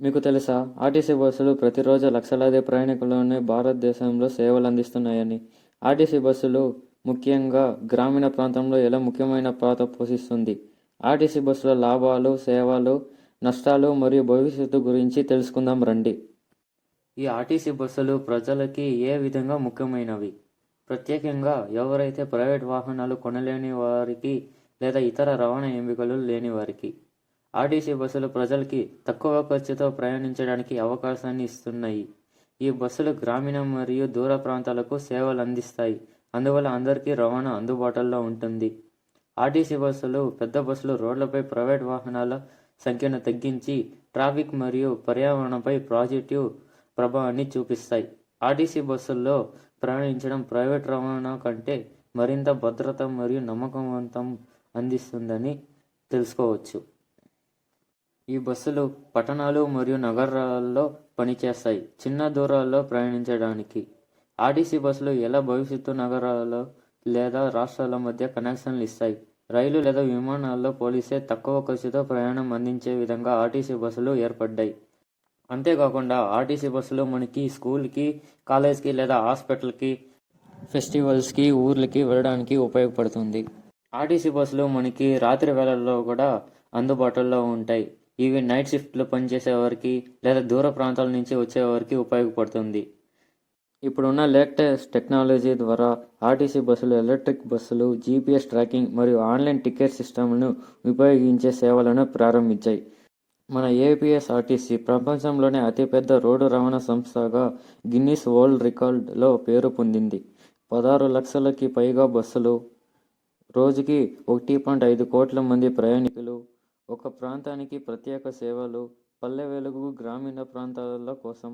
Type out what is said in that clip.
మీకు తెలుసా? ఆర్టీసీ బస్సులు ప్రతిరోజు లక్షలాది ప్రయాణికులను భారతదేశంలో సేవలు అందిస్తున్నాయని ఆర్టీసీ బస్సులు ముఖ్యంగా గ్రామీణ ప్రాంతంలో ఎలా ముఖ్యమైన పాత్ర పోషిస్తుంది? ఆర్టీసీ బస్సుల లాభాలు సేవలు నష్టాలు మరియు భవిష్యత్తు గురించి తెలుసుకుందాం రండి. ఈ ఆర్టీసీ బస్సులు ప్రజలకి ఏ విధంగా ముఖ్యమైనవి? ప్రత్యేకంగా ఎవరైతే ప్రైవేట్ వాహనాలు కొనలేని వారికి లేదా ఇతర రవాణా ఎంపికలు లేని వారికి. ఆర్టీసీ బస్సులు ప్రజలకి తక్కువ ఖర్చుతో ప్రయాణించడానికి అవకాశాన్ని ఇస్తున్నాయి. ఈ బస్సులు గ్రామీణ మరియు దూర ప్రాంతాలకు సేవలు అందిస్తాయి. అందువల్ల అందరికీ రవాణా అందుబాటులో ఉంటుంది. ఆర్టీసీ బస్సులు పెద్ద బస్సులు రోడ్లపై ప్రైవేట్ వాహనాల సంఖ్యను తగ్గించి ట్రాఫిక్ మరియు పర్యావరణపై పాజిటివ్ ప్రభావాన్ని చూపిస్తాయి. ఆర్టీసీ బస్సుల్లో ప్రయాణించడం ప్రైవేట్ రవాణా కంటే మరింత భద్రత మరియు నమ్మకవంతం అందిస్తుందని తెలుసుకోవచ్చు. ఈ బస్సులు పట్టణాలు మరియు నగరాల్లో పనిచేస్తాయి. చిన్న దూరాల్లో ప్రయాణించడానికి. ఆర్టీసీ బస్సులు ఎలా భవిష్యత్తు నగరాల్లో లేదా రాష్ట్రాల మధ్య కనెక్షన్లు ఇస్తాయి? రైలు లేదా విమానాల్లో పోలిస్తే తక్కువ ఖర్చుతో ప్రయాణం అందించే విధంగా ఆర్టీసీ బస్సులు ఏర్పడ్డాయి. అంతేకాకుండా ఆర్టీసీ బస్సులు మనకి స్కూల్కి కాలేజ్కి లేదా హాస్పిటల్కి ఫెస్టివల్స్కి ఊర్లకి వెళ్ళడానికి ఉపయోగపడుతుంది. ఆర్టీసీ బస్సులు మనకి రాత్రి వేళల్లో కూడా అందుబాటులో ఉంటాయి. ఇవి నైట్ షిఫ్ట్లో పనిచేసే వారికి లేదా దూర ప్రాంతాల నుంచి వచ్చేవారికి ఉపయోగపడుతుంది. ఇప్పుడున్న లేటెస్ట్ టెక్నాలజీ ద్వారా ఆర్టీసీ బస్సులు ఎలక్ట్రిక్ బస్సులు జీపీఎస్ ట్రాకింగ్ మరియు ఆన్లైన్ టికెట్ సిస్టమ్ను ఉపయోగించే సేవలను ప్రారంభించాయి. మన ఏపీఎస్ఆర్టీసీ ప్రపంచంలోనే అతిపెద్ద రోడ్డు రవాణా సంస్థగా గిన్నిస్ వరల్డ్ రికార్డులో పేరు పొందింది. పదహారు లక్షలకి పైగా బస్సులు రోజుకి ఒకటి పాయింట్ ఐదు కోట్ల మంది ప్రయాణికులు ఒక ప్రాంతానికి ప్రత్యేక సేవలు పల్లె వెలుగు గ్రామీణ ప్రాంతాల కోసం